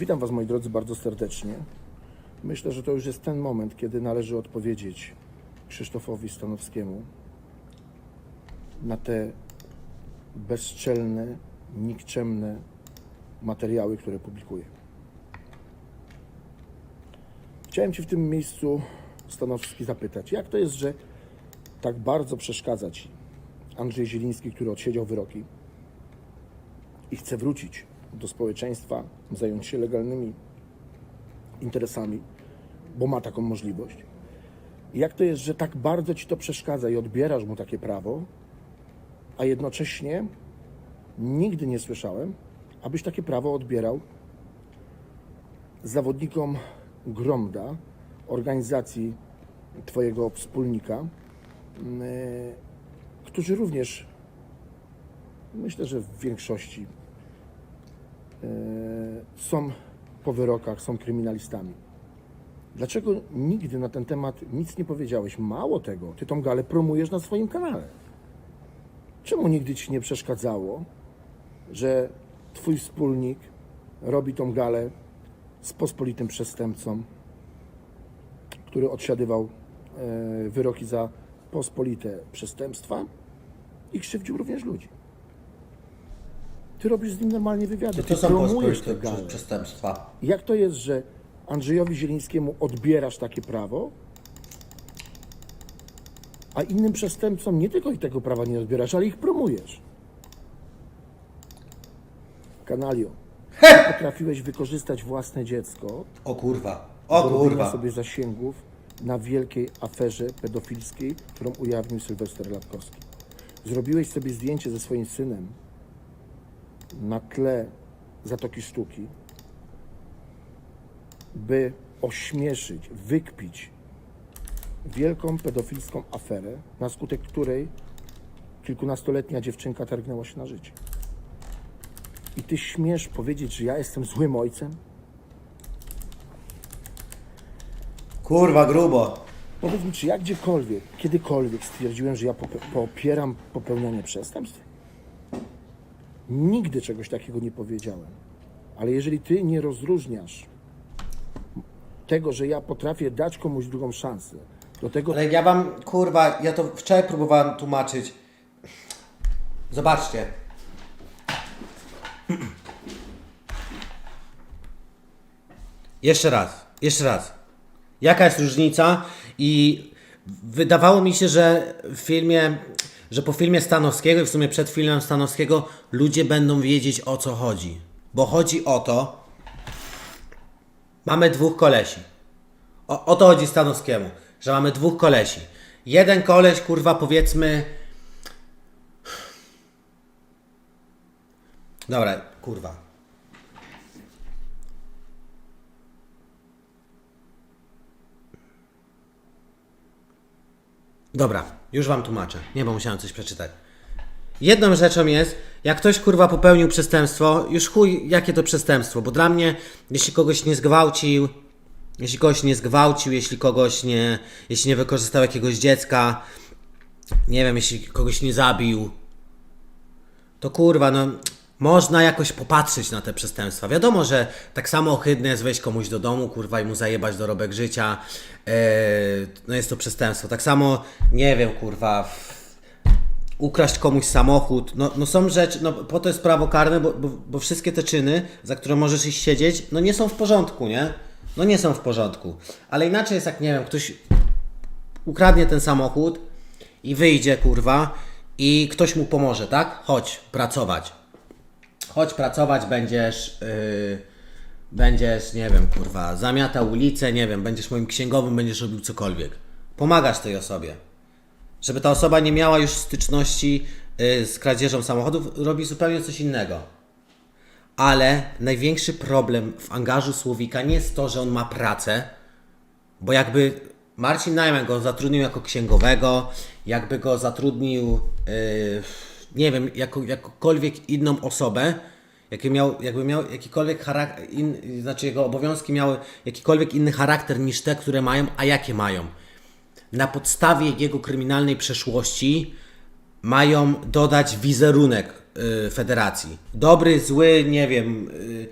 Witam Was, moi drodzy, bardzo serdecznie. Myślę, że to już jest ten moment, kiedy należy odpowiedzieć Krzysztofowi Stanowskiemu na te bezczelne, nikczemne materiały, które publikuje. Chciałem Ci w tym miejscu, Stanowski, zapytać, jak to jest, że tak bardzo przeszkadza Ci Andrzej Zieliński, który odsiedział wyroki i chce wrócić do społeczeństwa, zająć się legalnymi interesami, bo ma taką możliwość. Jak to jest, że tak bardzo ci to przeszkadza i odbierasz mu takie prawo, a jednocześnie nigdy nie słyszałem, abyś takie prawo odbierał zawodnikom Gromda, organizacji Twojego wspólnika, yy, którzy również, myślę, że w większości e, są po wyrokach, są kryminalistami. Dlaczego nigdy na ten temat nic nie powiedziałeś? Mało tego, ty tą galę promujesz na swoim kanale. Czemu nigdy ci nie przeszkadzało, że twój wspólnik robi tą galę z pospolitym przestępcą, który odsiadywał e, wyroki za pospolite przestępstwa i krzywdził również ludzi. Ty robisz z nim normalnie wywiady, To, ty to są promujesz galę. prze- przestępstwa. Jak to jest, że Andrzejowi Zielińskiemu odbierasz takie prawo, a innym przestępcom nie tylko i tego prawa nie odbierasz, ale ich promujesz? Kanalio, potrafiłeś wykorzystać własne dziecko O kurwa. O do kurwa. sobie zasięgów na wielkiej aferze pedofilskiej, którą ujawnił Sylwester Latkowski. Zrobiłeś sobie zdjęcie ze swoim synem na tle Zatoki Sztuki, by ośmieszyć, wykpić wielką pedofilską aferę, na skutek której kilkunastoletnia dziewczynka targnęła się na życie. I ty śmiesz powiedzieć, że ja jestem złym ojcem? Kurwa, grubo. Powiedz mi, czy ja gdziekolwiek, kiedykolwiek stwierdziłem, że ja popieram popełnianie przestępstw? Nigdy czegoś takiego nie powiedziałem. Ale jeżeli ty nie rozróżniasz tego, że ja potrafię dać komuś drugą szansę, do tego, Ale ja wam, kurwa, ja to wczoraj próbowałem tłumaczyć. Zobaczcie. Jeszcze raz, jeszcze raz. Jaka jest różnica? I wydawało mi się, że w filmie, że po filmie Stanowskiego i w sumie przed filmem Stanowskiego ludzie będą wiedzieć o co chodzi. Bo chodzi o to, mamy dwóch kolesi. O, o to chodzi Stanowskiemu, że mamy dwóch kolesi. Jeden koleś, kurwa, powiedzmy. Dobra, kurwa. Dobra, już wam tłumaczę. Nie, bo musiałem coś przeczytać. Jedną rzeczą jest, jak ktoś kurwa popełnił przestępstwo, już chuj, jakie to przestępstwo, bo dla mnie, jeśli kogoś nie zgwałcił, jeśli kogoś nie zgwałcił, jeśli kogoś nie, jeśli nie wykorzystał jakiegoś dziecka, nie wiem, jeśli kogoś nie zabił, to kurwa, no można jakoś popatrzeć na te przestępstwa. Wiadomo, że tak samo ohydne jest wejść komuś do domu, kurwa, i mu zajebać dorobek życia. Eee, no jest to przestępstwo. Tak samo, nie wiem, kurwa, ukraść komuś samochód. No, no są rzeczy, no po to jest prawo karne, bo, bo, bo wszystkie te czyny, za które możesz iść siedzieć, no nie są w porządku, nie? No nie są w porządku. Ale inaczej jest jak, nie wiem, ktoś ukradnie ten samochód i wyjdzie, kurwa, i ktoś mu pomoże, tak? Chodź, pracować. Chodź pracować, będziesz, yy, będziesz, nie wiem, kurwa, zamiatał ulicę, nie wiem, będziesz moim księgowym, będziesz robił cokolwiek. Pomagasz tej osobie. Żeby ta osoba nie miała już styczności yy, z kradzieżą samochodów, robi zupełnie coś innego. Ale największy problem w angażu Słowika nie jest to, że on ma pracę, bo jakby Marcin Najman go zatrudnił jako księgowego, jakby go zatrudnił, yy, nie wiem, jako, jakąkolwiek inną osobę, jakby miał, jakby miał jakikolwiek charakter, in, znaczy jego obowiązki miały jakikolwiek inny charakter niż te, które mają, a jakie mają. Na podstawie jego kryminalnej przeszłości mają dodać wizerunek y, federacji. Dobry, zły, nie wiem. Y,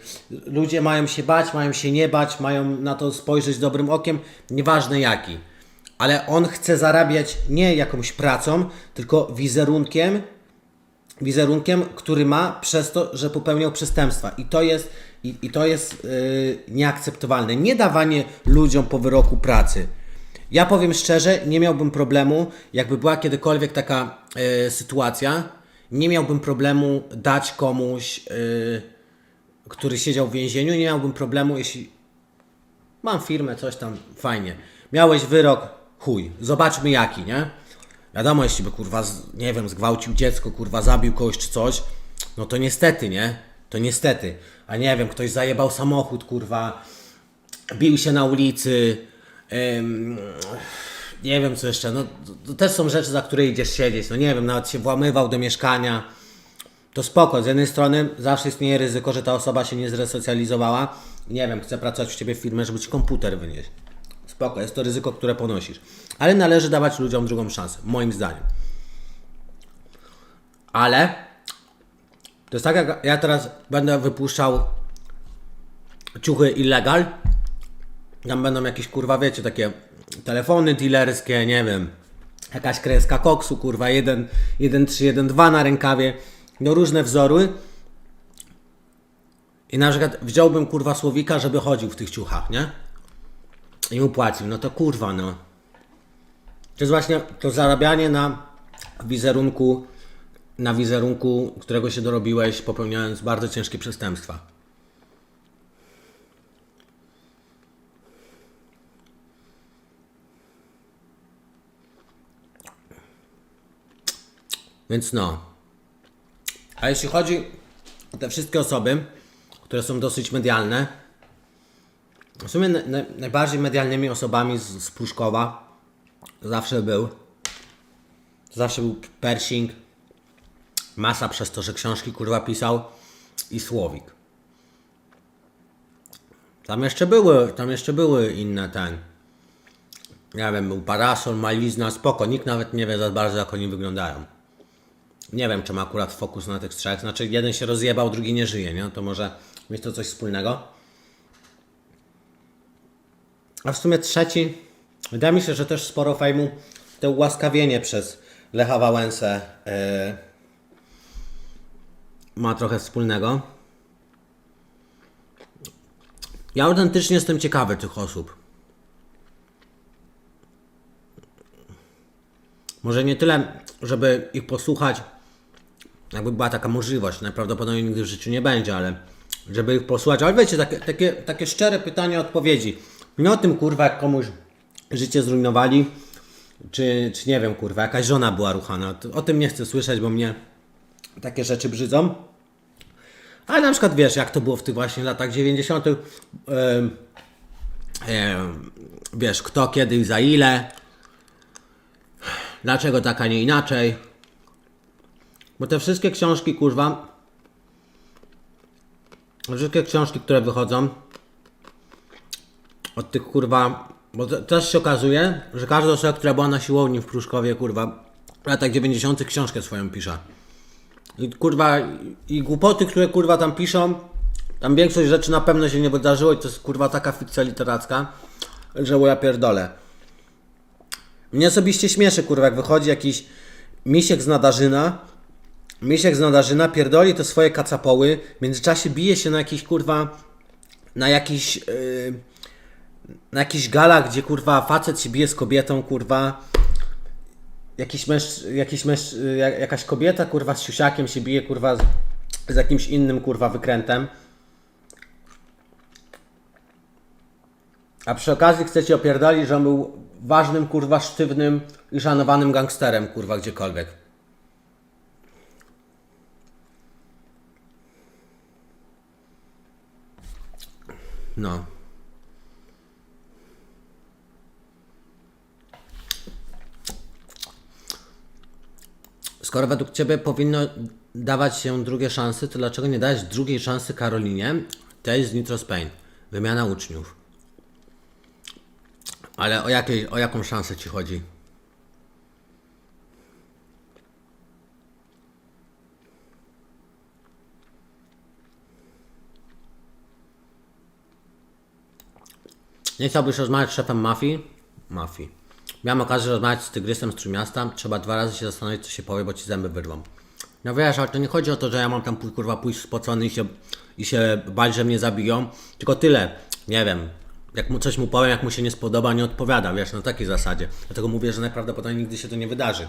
ludzie mają się bać, mają się nie bać, mają na to spojrzeć dobrym okiem, nieważne jaki. Ale on chce zarabiać nie jakąś pracą, tylko wizerunkiem, wizerunkiem, który ma przez to, że popełniał przestępstwa. I to jest, i, i to jest yy, nieakceptowalne. Nie dawanie ludziom po wyroku pracy. Ja powiem szczerze, nie miałbym problemu, jakby była kiedykolwiek taka yy, sytuacja, nie miałbym problemu dać komuś, yy, który siedział w więzieniu, nie miałbym problemu, jeśli mam firmę, coś tam, fajnie. Miałeś wyrok, chuj, zobaczmy jaki, nie? Wiadomo, jeśli by kurwa, nie wiem, zgwałcił dziecko, kurwa, zabił kogoś czy coś, no to niestety, nie? To niestety. A nie wiem, ktoś zajebał samochód, kurwa, bił się na ulicy, ym, nie wiem co jeszcze, no to, też są rzeczy, za które idziesz siedzieć, no nie wiem, nawet się włamywał do mieszkania, to spoko, z jednej strony zawsze istnieje ryzyko, że ta osoba się nie zresocjalizowała nie wiem, chce pracować u Ciebie w firmie, żeby Ci komputer wynieść. Spoko, jest to ryzyko, które ponosisz. Ale należy dawać ludziom drugą szansę, moim zdaniem. Ale to jest tak, jak ja teraz będę wypuszczał ciuchy illegal, tam będą jakieś kurwa, wiecie, takie telefony dealerskie, nie wiem, jakaś kreska koksu, kurwa, 1, 1, 3, 1, 2 na rękawie, no różne wzory. I na przykład wziąłbym kurwa słowika, żeby chodził w tych ciuchach, nie? I mu no to kurwa, no. To jest właśnie to zarabianie na wizerunku, na wizerunku, którego się dorobiłeś, popełniając bardzo ciężkie przestępstwa. Więc no. A jeśli chodzi o te wszystkie osoby, które są dosyć medialne, w sumie na, na, najbardziej medialnymi osobami z, z Pruszkowa zawsze był zawsze był Pershing, Masa przez to, że książki kurwa pisał i Słowik. Tam jeszcze były, tam jeszcze były inne ten. Nie wiem, był Parasol, Malizna, spoko. Nikt nawet nie wie za bardzo jak oni wyglądają. Nie wiem, czy ma akurat fokus na tych trzech. Znaczy, jeden się rozjebał, drugi nie żyje, nie? To może mieć to coś wspólnego. A w sumie trzeci, wydaje mi się, że też sporo fejmu to ułaskawienie przez Lecha Wałęsę yy, ma trochę wspólnego. Ja autentycznie jestem ciekawy tych osób. Może nie tyle, żeby ich posłuchać, jakby była taka możliwość, najprawdopodobniej nigdy w życiu nie będzie, ale żeby ich posłuchać. Ale wiecie, takie, takie, takie szczere pytania, odpowiedzi. Nie o tym, kurwa, jak komuś życie zrujnowali, czy, czy nie wiem, kurwa, jakaś żona była ruchana. O tym nie chcę słyszeć, bo mnie takie rzeczy brzydzą. Ale na przykład wiesz, jak to było w tych właśnie latach 90. em, em, wiesz, kto, kiedy i za ile. Dlaczego tak, a nie inaczej. Bo te wszystkie książki, kurwa, wszystkie książki, które wychodzą od tych, kurwa, bo to, też się okazuje, że każda osoba, która była na siłowni w Pruszkowie, kurwa, w latach 90. książkę swoją pisze. I kurwa, i- głupoty, które kurwa tam piszą, tam większość rzeczy na pewno się nie wydarzyło i to jest kurwa taka fikcja literacka, że ja pierdolę. Mnie osobiście śmieszy, kurwa, jak wychodzi jakiś misiek z Nadarzyna, misiek z Nadarzyna pierdoli te swoje kacapoły, w międzyczasie bije się na jakiś, kurwa, na jakiś, yy, na jakichś galach, gdzie, kurwa, facet się bije z kobietą, kurwa, jakiś mężcz, jakiś mężcz, jak- jakaś kobieta, kurwa, z siusiakiem się bije, kurwa, z, z jakimś innym, kurwa, wykrętem. A przy okazji chcecie opierdolić, że on był ważnym, kurwa, sztywnym i szanowanym gangsterem, kurwa, gdziekolwiek. No. Skoro według Ciebie powinno dawać się drugie szanse, to dlaczego nie dałeś drugiej szansy Karolinie? Tej z Nitro Spain. Wymiana uczniów. Ale o, jakiej, o jaką szansę Ci chodzi? Nie chciałbyś rozmawiać z szefem mafii? Mafii. Miałem okazję rozmawiać z tygrysem z Trójmiasta. Trzeba dwa razy się zastanowić, co się powie, bo ci zęby wyrwą. No wiesz, ale to nie chodzi o to, że ja mam tam kurwa pójść spocony i się, i się bać, że mnie zabiją. Tylko tyle. Nie wiem. Jak mu coś mu powiem, jak mu się nie spodoba, nie odpowiada, wiesz, na takiej zasadzie. Dlatego mówię, że najprawdopodobniej nigdy się to nie wydarzy.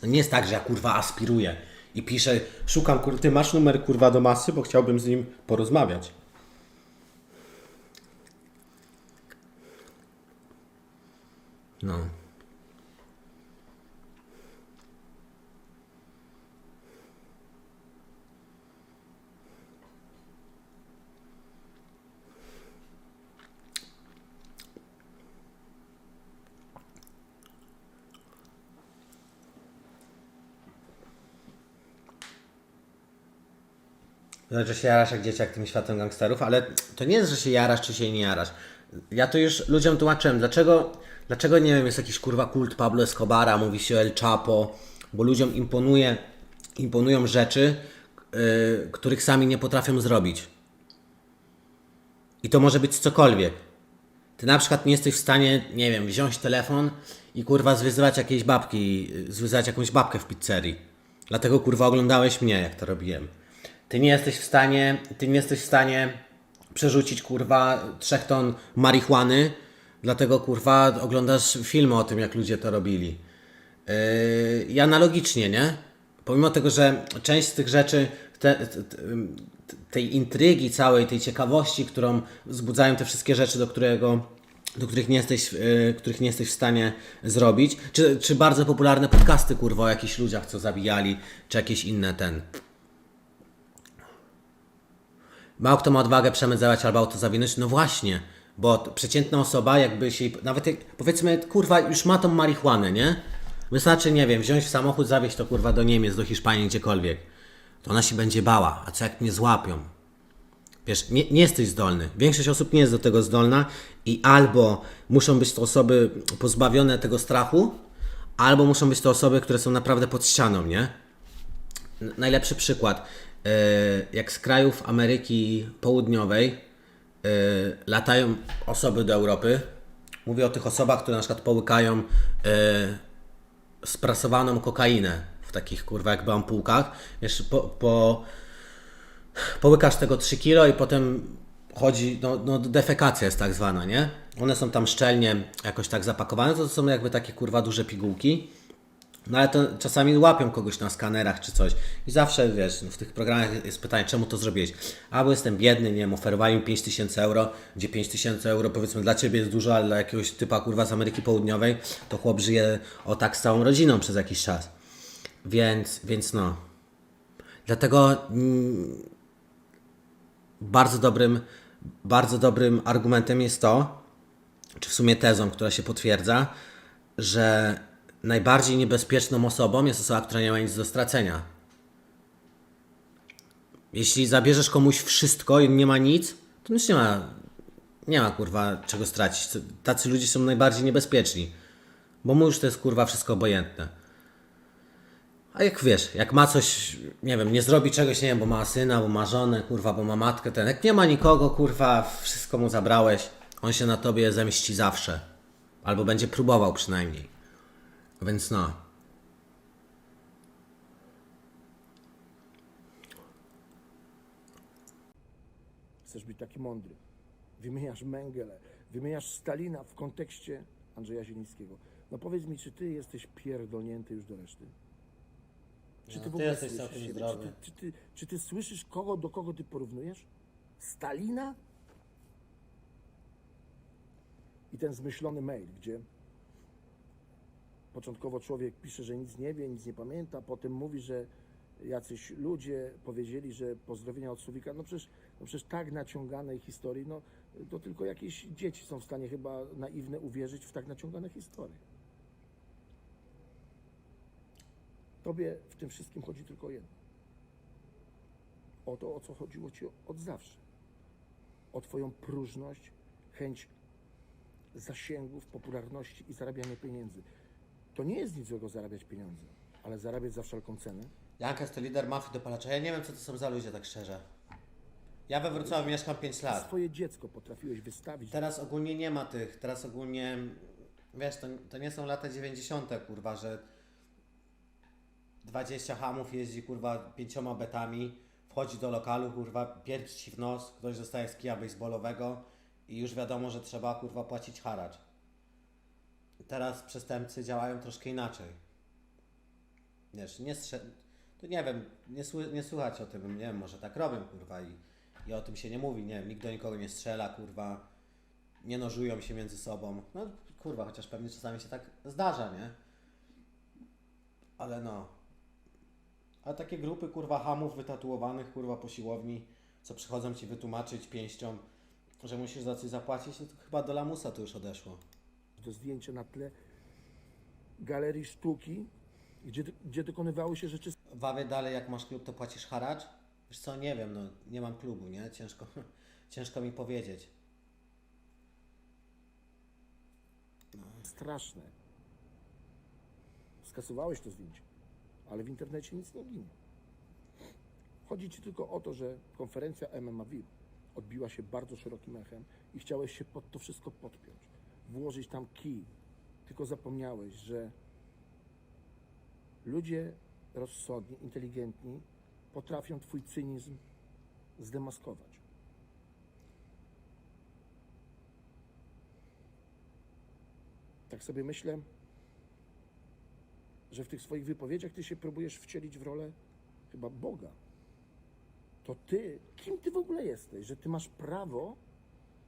To nie jest tak, że ja kurwa aspiruję i piszę, szukam, kur... ty masz numer kurwa do masy, bo chciałbym z nim porozmawiać. No. Znaczy, że się jarasz jak dzieciak tym światem gangsterów, ale to nie jest, że się jarasz, czy się nie jarasz. Ja to już ludziom tłumaczyłem, dlaczego, dlaczego nie wiem, jest jakiś kurwa kult Pablo Escobara, mówi się El Chapo, bo ludziom imponuje, imponują rzeczy, yy, których sami nie potrafią zrobić. I to może być cokolwiek. Ty na przykład nie jesteś w stanie, nie wiem, wziąć telefon i kurwa zwyzywać jakiejś babki, zwyzywać jakąś babkę w pizzerii. Dlatego kurwa oglądałeś mnie, jak to robiłem. Ty nie jesteś w stanie, ty nie jesteś w stanie przerzucić kurwa trzech ton marihuany, dlatego kurwa oglądasz filmy o tym, jak ludzie to robili. Yy, I analogicznie, nie? Pomimo tego, że część z tych rzeczy, te, te, te, tej intrygi całej, tej ciekawości, którą wzbudzają te wszystkie rzeczy, do którego do których nie jesteś, yy, których nie jesteś w stanie zrobić, czy, czy bardzo popularne podcasty, kurwa, o jakichś ludziach, co zabijali, czy jakieś inne ten. Mało kto ma odwagę przemydzować albo auto zawinąć. No właśnie, bo przeciętna osoba jakby się, nawet jak, powiedzmy, kurwa, już ma tą marihuanę, nie? Wystarczy, nie wiem, wziąć w samochód, zawieźć to kurwa do Niemiec, do Hiszpanii, gdziekolwiek. To ona się będzie bała, a co jak mnie złapią? Wiesz, nie, nie jesteś zdolny. Większość osób nie jest do tego zdolna i albo muszą być to osoby pozbawione tego strachu, albo muszą być to osoby, które są naprawdę pod ścianą, nie? Najlepszy przykład. E, Jak z krajów Ameryki Południowej e, latają osoby do Europy, mówię o tych osobach, które na przykład połykają e, sprasowaną kokainę w takich kurwa jakby ampułkach. Wiesz, po, po, połykasz tego 3 kilo i potem chodzi, no, no defekacja jest tak zwana, nie? One są tam szczelnie jakoś tak zapakowane, to są jakby takie kurwa duże pigułki. No ale to czasami łapią kogoś na skanerach czy coś. I zawsze, wiesz, w tych programach jest pytanie, czemu to zrobiłeś? A, bo jestem biedny, nie wiem, oferowali mi 5000 euro, gdzie 5000 euro powiedzmy dla Ciebie jest dużo, ale dla jakiegoś typa kurwa z Ameryki Południowej, to chłop żyje o tak z całą rodziną przez jakiś czas. Więc, więc no. Dlatego mm, bardzo dobrym, bardzo dobrym argumentem jest to, czy w sumie tezą, która się potwierdza, że najbardziej niebezpieczną osobą jest osoba, która nie ma nic do stracenia. Jeśli zabierzesz komuś wszystko i nie ma nic, to już nie ma, nie ma kurwa czego stracić. Tacy ludzie są najbardziej niebezpieczni, bo mu już to jest kurwa wszystko obojętne. A jak wiesz, jak ma coś, nie wiem, nie zrobi czegoś, nie wiem, bo ma syna, bo ma żonę, kurwa, bo ma matkę, ten, jak nie ma nikogo, kurwa, wszystko mu zabrałeś, on się na tobie zemści zawsze. Albo będzie próbował przynajmniej. Więc no. Chcesz być taki mądry. Wymieniasz Mengele, wymieniasz Stalina w kontekście Andrzeja Zielińskiego. No powiedz mi, czy ty jesteś pierdolnięty już do reszty? Czy No, ty w ty ogóle jesteś słyszysz całkiem siebie? zdrowy. Czy ty, czy, ty, czy ty słyszysz, kogo, do kogo ty porównujesz? Stalina? I ten zmyślony mail, gdzie początkowo człowiek pisze, że nic nie wie, nic nie pamięta, potem mówi, że jacyś ludzie powiedzieli, że pozdrowienia od Słowika, no przecież, no przecież tak naciąganej historii, no to tylko jakieś dzieci są w stanie chyba naiwne uwierzyć w tak naciągane historie. Tobie w tym wszystkim chodzi tylko jedno. O to, o co chodziło Ci od zawsze. O Twoją próżność, chęć zasięgów, popularności i zarabiania pieniędzy. To nie jest nic złego zarabiać pieniądze, ale zarabiać za wszelką cenę. Janka jest to lider mafii dopalacza. Ja nie wiem, co to są za ludzie, tak szczerze. Ja we Wrocławiu mieszkam 5 lat. Swoje dziecko potrafiłeś wystawić Teraz ogólnie nie ma tych, teraz ogólnie, wiesz, to, to nie są lata 90. kurwa, że 20 hamów jeździ kurwa pięcioma betami, wchodzi do lokalu, kurwa, pierdzi ci w nos, ktoś dostaje z kija baseballowego i już wiadomo, że trzeba kurwa płacić haracz. Teraz przestępcy działają troszkę inaczej. Wiesz, nie strze... To nie wiem, nie, sły... nie słuchać o tym, nie wiem, może tak robią, kurwa, i, i o tym się nie mówi, nie wiem, nikt do nikogo nie strzela, kurwa, nie nożują się między sobą. No, kurwa, chociaż pewnie czasami się tak zdarza, nie? Ale no. Ale takie grupy, kurwa, hamów wytatuowanych, kurwa, po siłowni, co przychodzą ci wytłumaczyć pięścią, że musisz za coś zapłacić, no to chyba do lamusa to już odeszło. To zdjęcie na tle galerii sztuki, gdzie, gdzie dokonywały się rzeczy Wawie dalej, jak masz klub, to płacisz haracz? Wiesz co, nie wiem, no nie mam klubu, nie? Ciężko, ciężko mi powiedzieć. straszne. Skasowałeś to zdjęcie, ale w internecie nic nie ginie. Chodzi Ci tylko o to, że konferencja MMA VIP odbiła się bardzo szerokim echem i chciałeś się pod to wszystko podpiąć, włożyć tam kij, tylko zapomniałeś, że ludzie rozsądni, inteligentni potrafią Twój cynizm zdemaskować. Tak sobie myślę, że w tych swoich wypowiedziach ty się próbujesz wcielić w rolę chyba Boga. To ty, kim ty w ogóle jesteś, że ty masz prawo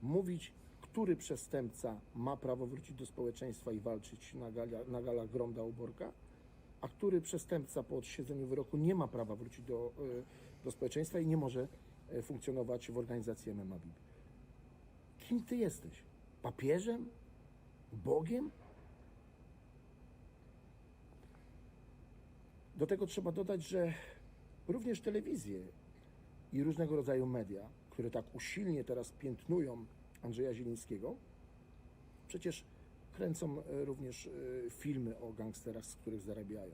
mówić, który przestępca ma prawo wrócić do społeczeństwa i walczyć na, galia, na galach Gromda Uborka, a który przestępca po odsiedzeniu wyroku nie ma prawa wrócić do, y, do społeczeństwa i nie może y, funkcjonować w organizacji MMA BIP. Kim ty jesteś? Papieżem? Bogiem? Do tego trzeba dodać, że również telewizje i różnego rodzaju media, które tak usilnie teraz piętnują Andrzeja Zielińskiego, przecież kręcą e, również e, filmy o gangsterach, z których zarabiają.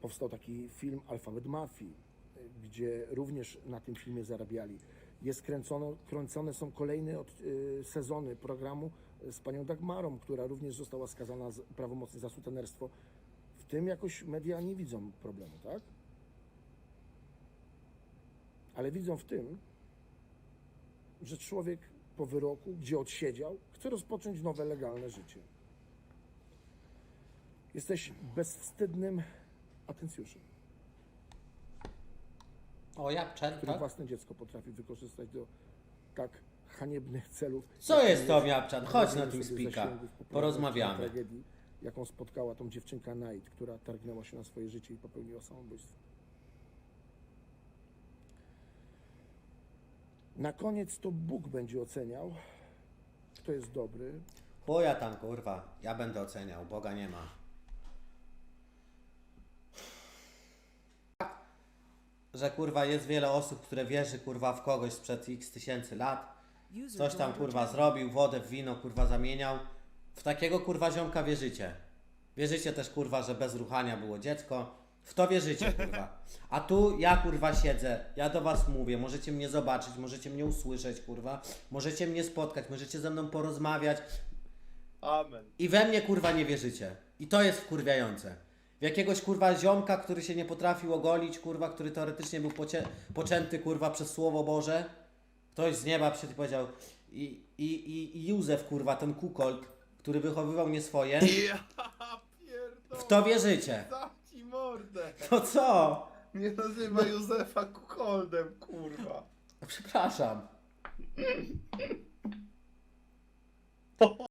Powstał taki film Alfabet Mafii, e, gdzie również na tym filmie zarabiali. Jest kręcono, kręcone są kolejne od, e, sezony programu z panią Dagmarą, która również została skazana z, prawomocnie za sutenerstwo. W tym jakoś media nie widzą problemu, tak? Ale widzą w tym, że człowiek po wyroku, gdzie odsiedział, chce rozpocząć nowe, legalne życie. Jesteś bezwstydnym atencjuszem, O, Japczan, który tak? własne dziecko potrafi wykorzystać do tak haniebnych celów. Co jest to, Japczan? Chodź na tym spika. Porozmawiamy. Tragedii, jaką spotkała tą dziewczynka Night, która targnęła się na swoje życie i popełniła samobójstwo. Na koniec to Bóg będzie oceniał, kto jest dobry, Chuja tam, kurwa. Ja będę oceniał, Boga nie ma. Że kurwa jest wiele osób, które wierzy kurwa w kogoś sprzed x tysięcy lat. Coś tam kurwa zrobił, wodę w wino kurwa zamieniał. W takiego kurwa ziomka wierzycie. Wierzycie też kurwa, że bez ruchania było dziecko. W to wierzycie kurwa. A tu ja kurwa siedzę, ja do was mówię, możecie mnie zobaczyć, możecie mnie usłyszeć kurwa, możecie mnie spotkać, możecie ze mną porozmawiać, Amen. i we mnie kurwa nie wierzycie. I to jest wkurwiające. W jakiegoś kurwa ziomka, który się nie potrafił ogolić, kurwa, który teoretycznie był pocie, poczęty kurwa przez Słowo Boże. Ktoś z nieba przyszedł i powiedział i, i, i, i Józef kurwa, ten kukolt, który wychowywał nie swoje. Ja pierdolę. W to wierzycie. Zamknij mordę. To co? Nie nazywa Józefa kukoldem, kurwa. Przepraszam.